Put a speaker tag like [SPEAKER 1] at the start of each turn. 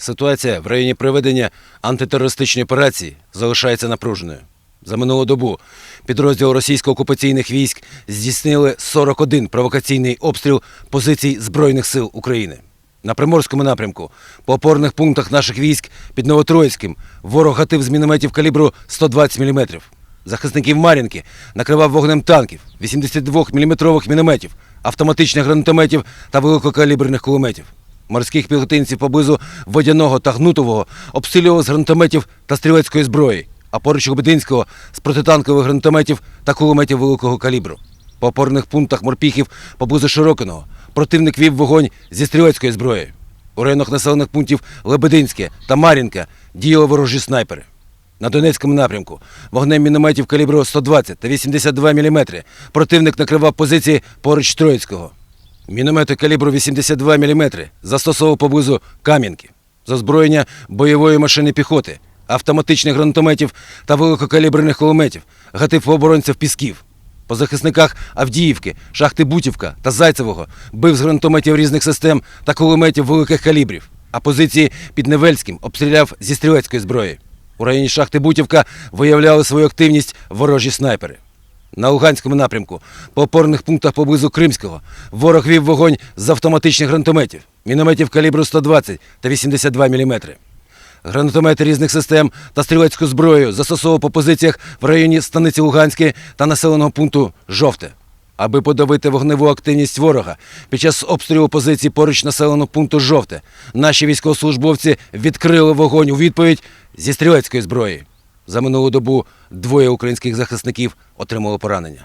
[SPEAKER 1] Ситуація в районі проведення антитерористичної операції залишається напруженою. За минулу добу підрозділ російсько-окупаційних військ здійснили 41 провокаційний обстріл позицій Збройних сил України. На Приморському напрямку по опорних пунктах наших військ під Новотроїцьким ворог гатив з мінометів калібру 120 мм. Захисників Мар'їнки накривав вогнем танків, 82-мм мінометів, автоматичних гранатометів та великокаліберних кулеметів. Морських піхотинців поблизу водяного та гнутового обстрілювали з гранатометів та стрілецької зброї, а поруч Лебединського з протитанкових гранатометів та кулеметів великого калібру. По опорних пунктах морпіхів поблизу Широкиного противник вів вогонь зі стрілецької зброї. У районах населених пунктів Лебединське та Мар'їнка діяли ворожі снайпери. На Донецькому напрямку вогнем мінометів калібру 120 та 82 мм противник накривав позиції поруч Троїцького. Міномети калібру 82 мм застосовував поблизу Кам'янки, з озброєння бойової машини піхоти, автоматичних гранатометів та великокаліберних кулеметів, гатив оборонців Пісків. По захисниках Авдіївки, шахти Бутівка та Зайцевого бив з гранатометів різних систем та кулеметів великих калібрів, а позиції під Невельським обстріляв зі стрілецької зброї. У районі шахти Бутівка виявляли свою активність ворожі снайпери. На Луганському напрямку, по опорних пунктах поблизу Кримського, ворог вів вогонь з автоматичних гранатометів, мінометів калібру 120 та 82 мм. Гранатомети різних систем та стрілецьку зброю застосовував по позиціях в районі станиці Луганської та населеного пункту Жовте. Аби подавити вогневу активність ворога під час обстрілу позицій поруч населеного пункту Жовте, наші військовослужбовці відкрили вогонь у відповідь зі стрілецької зброї. За минулу добу двоє українських захисників отримали поранення.